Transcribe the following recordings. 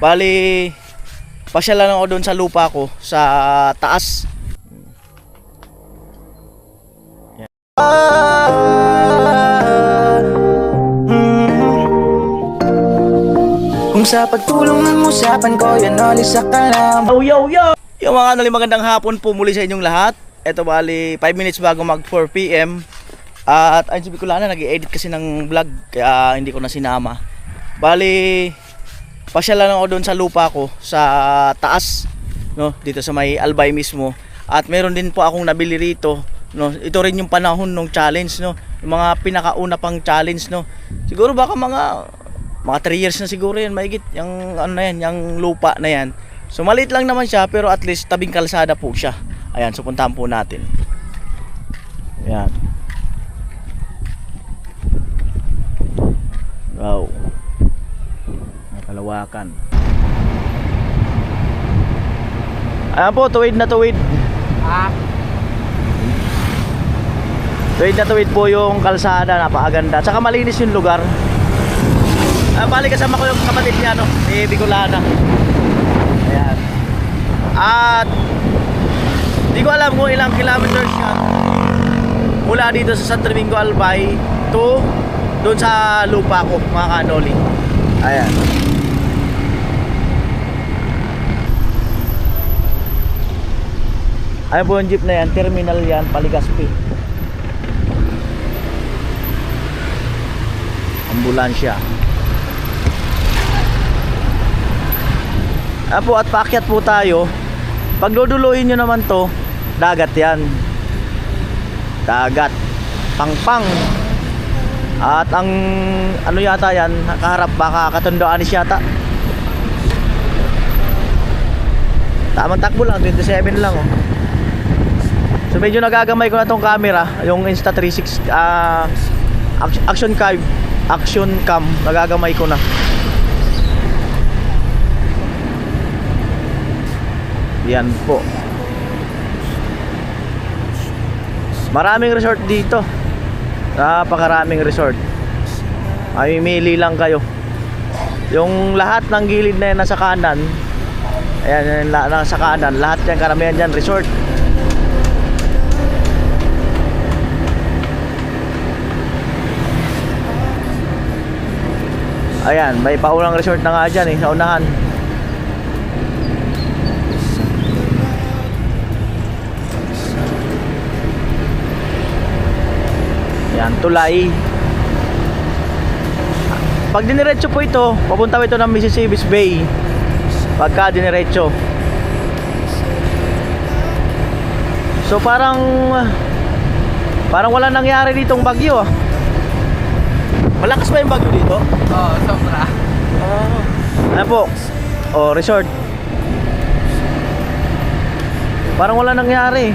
Bali, pasyalan ako doon sa lupa ko sa taas. Yan. Kung sa pagtulong ng usapan ko, yan alis sa kalam Yo, yo, yo! Yung mga kanali magandang hapon po muli sa inyong lahat. Ito bali 5 minutes bago mag 4 p.m. At ayun si Bicolana, nag-edit kasi ng vlog kaya hindi ko na sinama. Bali, pasyalan ako doon sa lupa ko sa taas, no, dito sa may Albay mismo. At meron din po akong nabili rito, no. Ito rin yung panahon ng challenge, no. Yung mga pinakauna pang challenge, no. Siguro baka mga mga 3 years na siguro yan, mahigit yung ano na yan, yung lupa na yan. So maliit lang naman siya pero at least tabing kalsada po siya. Ayan, so puntahan po natin. Ayan. Wow. Nakalawakan. Ayan po, tuwid na tuwid. Ah, Tuwid na tuwid po yung kalsada, napakaganda. Tsaka malinis yung lugar. Ah, bali kasama ko yung kapatid niya, no? Si Bicolana. Ayan. At di ko alam kung ilang kilometers siya mula dito sa Santo Domingo Albay to doon sa lupa ko, mga kanoli. Ayan. Ayan po yung jeep na yan, terminal yan, Paligaspi. ambulansya. Apo at paakyat po tayo. Pag duduluhin nyo naman to, dagat yan. Dagat. Pangpang. At ang ano yata yan, kaharap baka katondo anis yata. Tamang takbo lang, 27 lang oh. So medyo nagagamay ko na tong camera, yung Insta360 ah Action- Cam, Action Cam, nagagamay ko na. Yan po. Maraming resort dito. Napakaraming resort. Mamimili lang kayo. Yung lahat ng gilid na yan nasa kanan, ayan, nasa kanan, lahat yan, karamihan dyan, resort. Ayan, may paunang resort na nga dyan eh, sa unahan. Yan, tulay. Pag diniretso po ito, papunta po ito ng Mississippi Bay. Pagka diniretso. So parang parang wala nangyari ditong bagyo ah. Malakas ba yung bagyo dito? oo, sobra. Ano po? Oh, resort. Parang wala nangyari.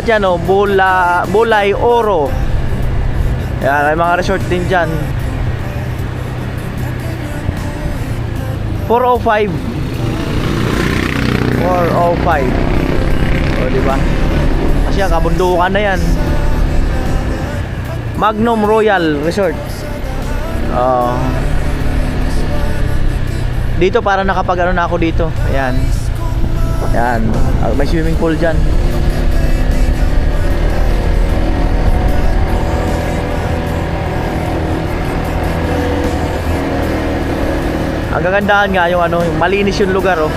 At yan o, Bula, Bulay Oro. Yan, may mga resort din dyan. 405. 405. O, di ba? Kasi yan, kabundukan na yan. Magnum Royal Resort. Oh. dito para nakapag ano na ako dito. Ayan. Ayan. Ah, May swimming pool dyan. Ang gagandahan nga yung ano, yung malinis yung lugar oh.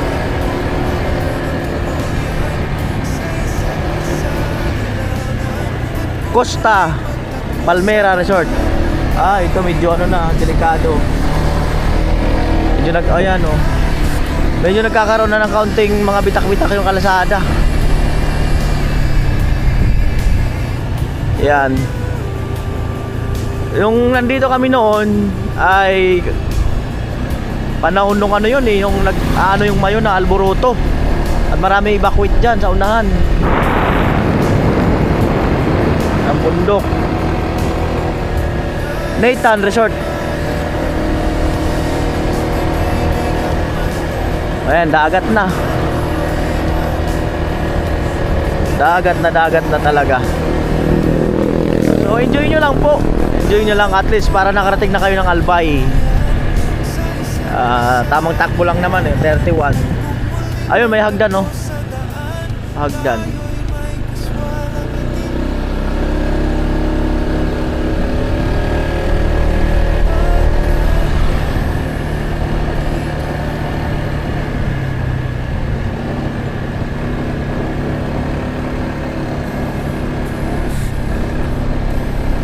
Costa Palmera Resort. Ah, ito medyo ano na, delikado. Medyo nag ayan oh. Medyo nagkakaroon na ng kaunting mga bitak-bitak yung kalasada. Yan. Yung nandito kami noon ay panahon nung ano yun eh yung nag ano yung mayo na alboroto at marami evacuate dyan sa unahan. Ang bundok. Nathan Resort. Ayan dagat na. Dagat na dagat na talaga. So enjoy nyo lang po. Enjoy nyo lang at least para nakarating na kayo ng Albay. Ah, tamang takbo lang naman eh, 31. Ayun, may hagdan no. Hagdan.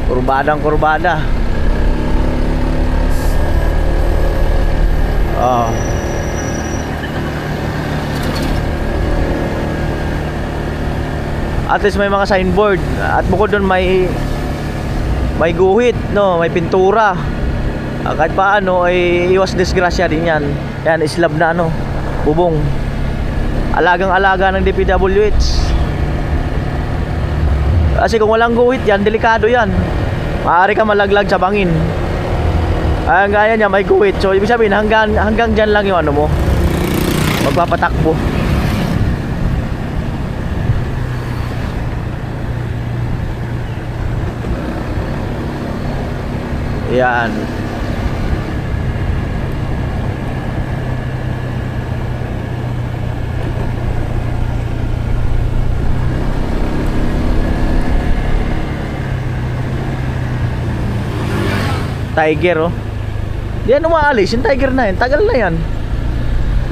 Kurbadang kurbada. Oh. At least may mga signboard at bukod doon may may guhit, no, may pintura. Ah, kahit paano ay iwas disgrasya din 'yan. Yan islab na ano, bubong. Alagang-alaga ng DPWH. Kasi kung walang guhit yan, delikado yan. Maaari ka malaglag sa bangin. Ang gaya niya, may guhit. So, ibig sabihin, hanggang, hanggang dyan lang yung ano mo. Magpapatakbo. Yan. Tiger oh. Di yan umaalis, yung tiger na yan, tagal na yan.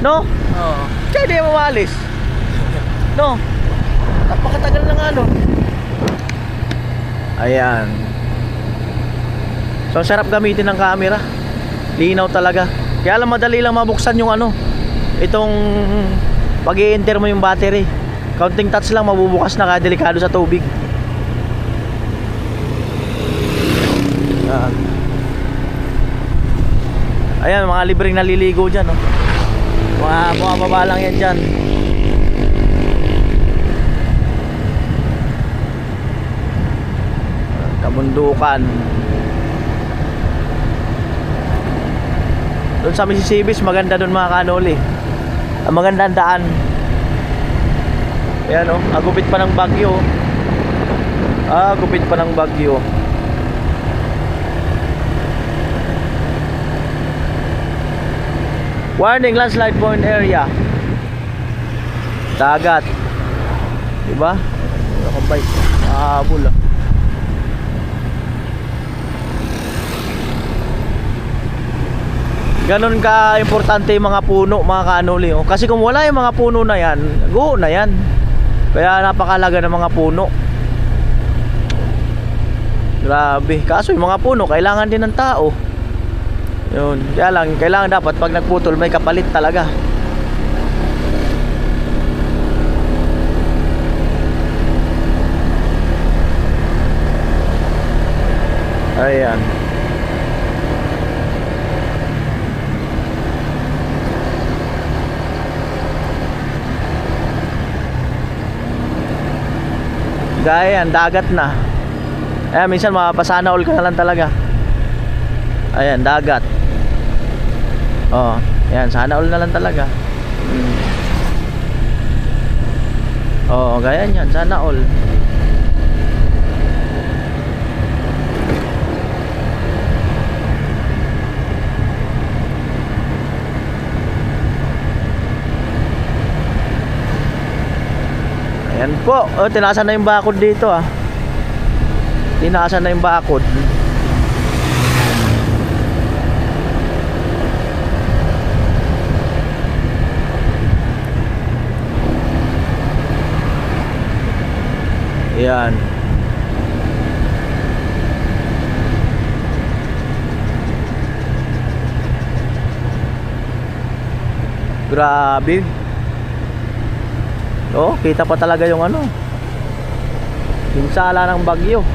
No? Oo. Kaya di yan umaalis. No? Napakatagal na nga no. Ayan. So sarap gamitin ng camera. Linaw talaga. Kaya lang madali lang mabuksan yung ano. Itong pag enter mo yung battery. Counting touch lang mabubukas na kaya delikado sa tubig. Ah. Ayan, mga libreng naliligo dyan, no? Mga bumababa lang yan dyan. Kabundukan. Doon sa Mississippi, maganda doon mga kanoli. Ang maganda ang daan. Ayan, oh. Agupit pa ng bagyo. Ah, gupit pa ng bagyo. Warning landslide point area. Dagat. Diba? Ano ka bike? Mahabol ah. Ganon ka importante yung mga puno, mga kanuli. Oh. Kasi kung wala yung mga puno na yan, go na yan. Kaya napakalaga ng mga puno. Grabe. Kaso yung mga puno, kailangan din ng tao. Yun. Kaya lang, kailangan dapat pag nagputol may kapalit talaga. Ayan. Gaya yan, dagat na. Ayan, minsan mapapasana all ka na lang talaga. Ayan, dagat. Oh, yan, sana all na lang talaga. Oo, gaya niyan, sana all. Ayan po, oh, tinasan na yung bakod dito ah. Tinasan na yung bakod. Yan. Grabe. Oh, kita pa talaga yung ano. Pinsala ng bagyo.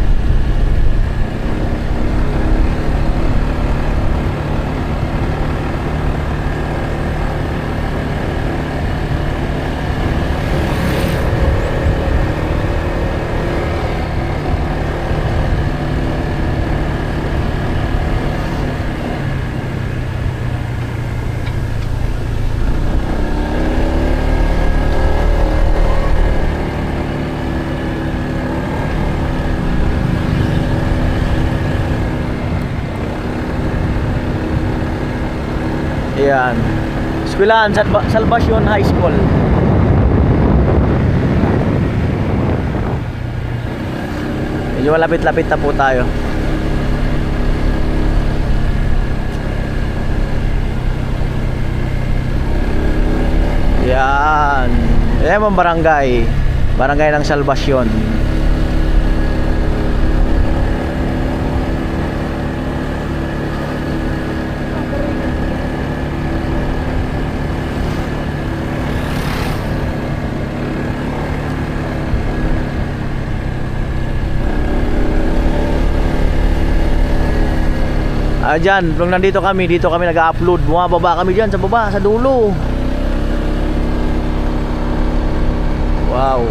Eskwelahan, Salva- Salvacion High School. Medyo malapit-lapit na po tayo. Yan. Yan ang barangay. Barangay ng Salvacion. Ah, dyan, nung nandito kami, dito kami nag-upload. Bumababa kami dyan sa baba, sa dulo. Wow.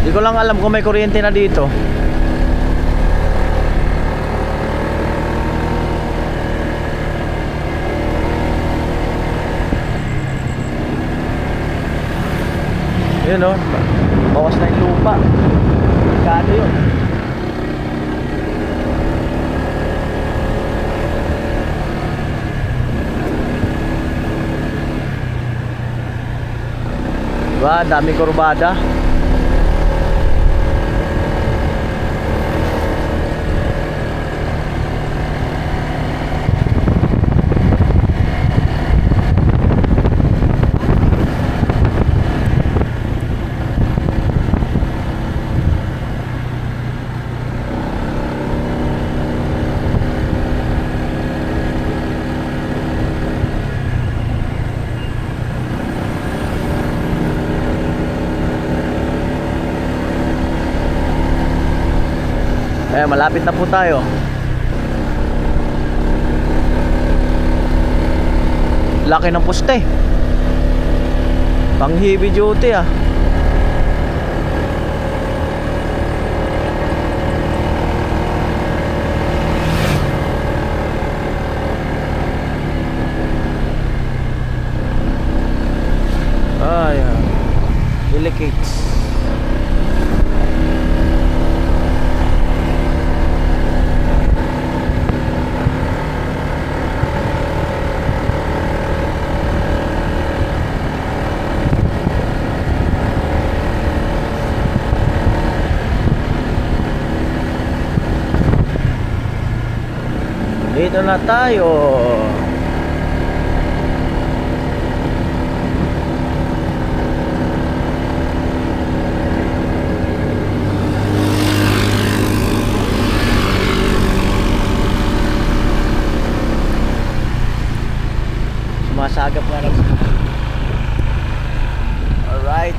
Hindi ko lang alam kung may kuryente na dito. Yun o, bawas na yung lupa. Kado yun. Diba, dami kurbada. Malapit na po tayo. Laki ng poste. Pang heavy duty ah. Ay, ah. Delicates. Dito na tayo. Sumasagap nga lang. Alright.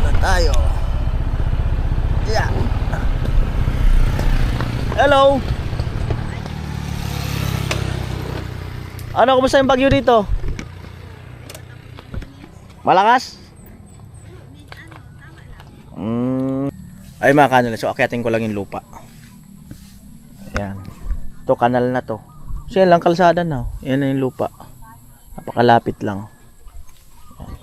Na tayo. Yeah. Hello. Ano, kumusta yung bagyo dito? Malakas? Mm. Ay mga kanal, so akyatin ko lang yung lupa. Ayan. Ito kanal na to. So yan lang kalsada na. Yan na yung lupa. Napakalapit lang. Ayan.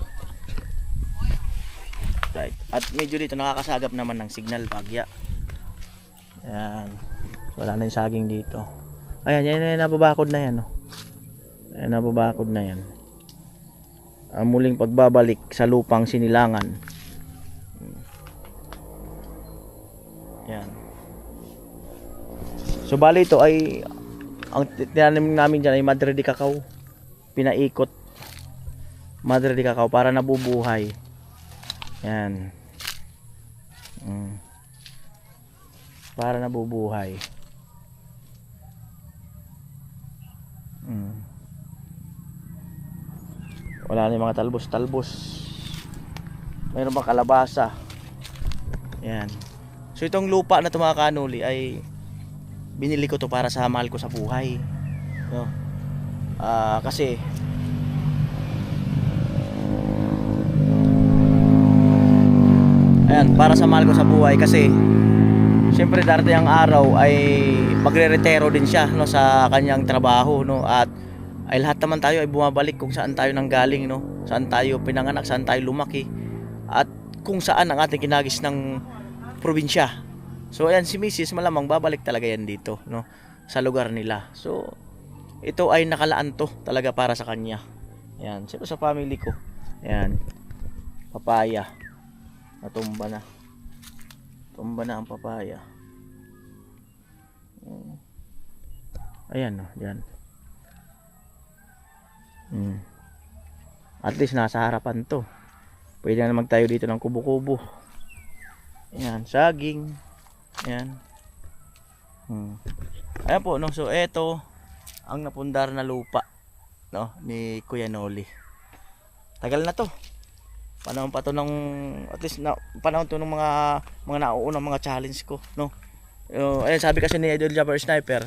Right. At medyo dito nakakasagap naman ng signal pagya. Ayan. Wala na yung saging dito. Ayan, yan yan, nababakod na yan. Oh. Ayan, nababakod na yan. Ang muling pagbabalik sa lupang sinilangan. Yan. So bali ito ay ang tinanim namin dyan ay Madre de Cacao. Pinaikot. Madre de Cacao para nabubuhay. Yan. Mm. Para nabubuhay. Mm. Wala na yung mga talbos-talbos. Mayroon pang kalabasa. Yan. So itong lupa na ito mga kanuli ay binili ko to para sa mahal ko sa buhay. No? Ah, kasi Ayan, para sa mahal ko sa buhay kasi siyempre darating ang araw ay magre-retiro din siya no sa kanyang trabaho no at ay lahat naman tayo ay bumabalik kung saan tayo nanggaling no? Saan tayo pinanganak saan tayo lumaki at kung saan ang ating kinagis ng probinsya. So ayan si Mrs. malamang babalik talaga yan dito no? Sa lugar nila. So ito ay nakalaan to talaga para sa kanya. Yan siyempre sa family ko? Yan papaya. Natumba na. Tumba na ang papaya. Ayan no? Yan Mm. At least nasa harapan to. Pwede na magtayo dito ng kubo-kubo. Ayan, saging. Ayan. Hmm. Ayan po, no. So, eto ang napundar na lupa no ni Kuya Noli. Tagal na to. Panahon pa to ng at least na, panahon to ng mga mga nauunang mga challenge ko, no. Uh, ayan, sabi kasi ni Idol Jabber Sniper,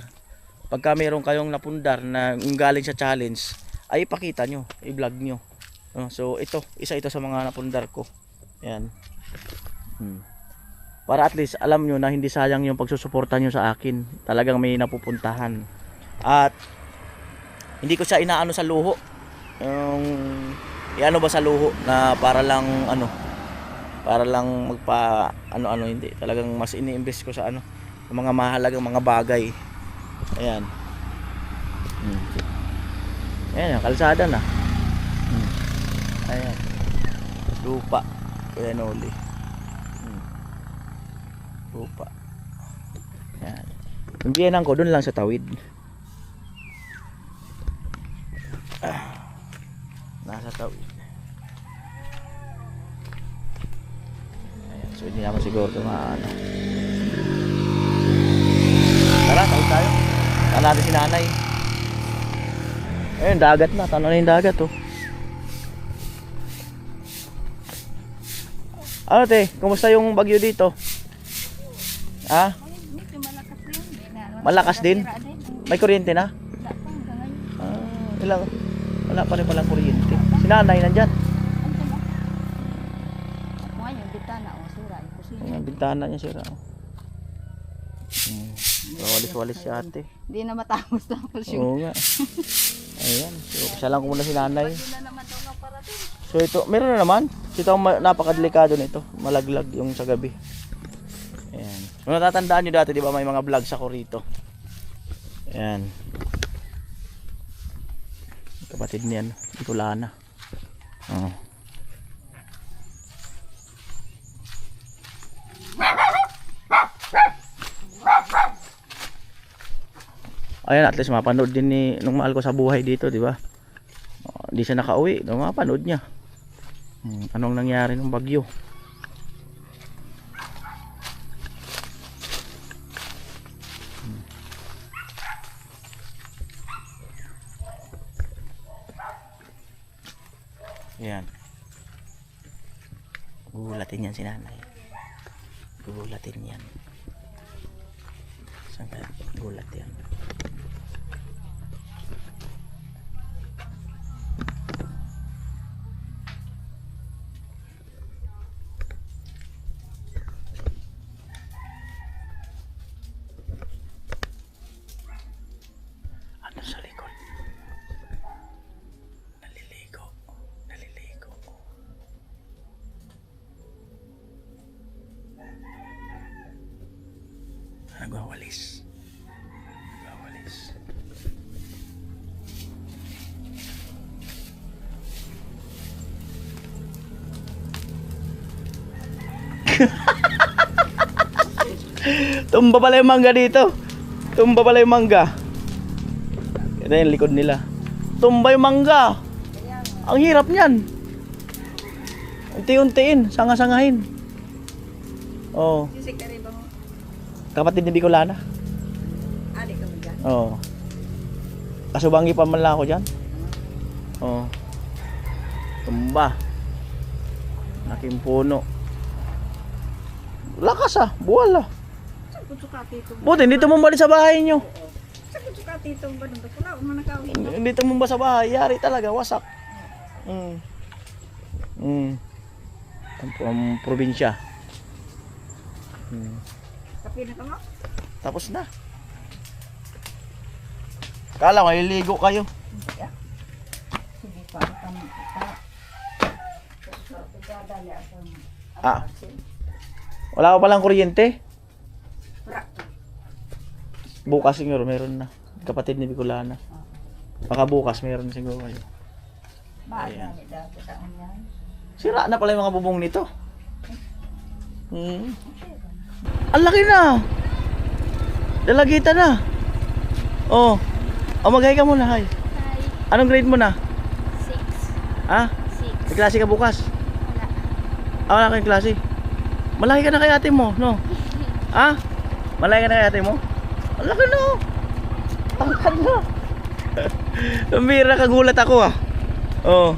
pagka meron kayong napundar na galing sa challenge, ay ipakita nyo, i-vlog nyo. No? So ito, isa ito sa mga napundar ko. Ayan. Hmm. Para at least alam nyo na hindi sayang yung pagsusuporta nyo sa akin. Talagang may napupuntahan. At hindi ko siya inaano sa luho. Yung iano ba sa luho na para lang ano para lang magpa ano ano hindi talagang mas ini-invest ko sa ano mga mahalagang mga bagay ayan hmm. Ayan, kalsada na. Hmm. Ayan. Lupa. Ayan uli. Hmm. Lupa. Ayan. Yung biyanan ko, dun lang sa tawid. Ah. Nasa tawid. Ayan, so hindi naman siguro ito maano. Tara, tawid tayo. Saan natin si nanay. Ayun, dagat na. Tano na yung dagat, oh. Ano, te? Kumusta yung bagyo dito? Ha? Malakas din. May kuryente na? Ah, ilang? Wala pa rin palang kuryente. Si nanay nandyan. Ayan, bintana niya sira. oh. Hmm. Walis-walis si ate. Hindi na matapos tapos yung Oo nga. Ayan. So, siya lang muna si nanay. So ito, meron na naman. Ito napakadelikado nito. Malaglag yung sa gabi. Ayan. Kung natatandaan nyo dati, di ba may mga vlogs ako rito. Ayan. Kapatid niyan, Bicolana. Oh. Ayan, at least mapanood din ni nung mahal ko sa buhay dito, di ba? Oh, Di siya nakauwi, no, mapanood niya. Hmm, anong nangyari ng bagyo? Hmm. Yan. Gugulatin yan si nanay. Gugulatin yan. Saan kaya gulat yan? Nagwawalis. Nagwawalis. Tumba pala yung mangga dito. Tumba pala yung mangga. Ito yung likod nila. Tumba yung mangga. Ang hirap niyan. Unti-untiin, sanga-sangahin. Oh, kapatid ni Bicolana. Adik ka mo dyan? Oo. Kasubangi pa man lang ako dyan. Oo. Tumba. Laking puno. Lakas ah, buwal ah. Saan ko sukati ito? Buti, hindi tumumba sa bahay nyo. Saan ko sukati ito? Wala ko man nakawin. Hindi tumumba sa bahay, yari talaga, wasak. Mm. Mm. Ang, ang probinsya. Mm. Pinakama. Tapos na. Kala ko, ililigo kayo. Sige, kami. Dadali ako. Ah. Wala pa palang kuryente. Bukas siguro meron na. Kapatid ni Bicolana. Baka bukas meron siguro kayo. Ayan. Sira na pala yung mga bubong nito. Hmm. Ang laki na. Dalagita na. Oh. Oh, mag-hi ka muna, hi. Hi, Anong grade mo na? six. Ha? Six. May klase ka bukas? Wala. Ah, wala kayong klase. Malaki ka na kay ate mo, no? Ha? Malaki ka na kay ate mo? Ang laki na, oh. Ang laki na. Bira, kagulat ako, ah. Oh.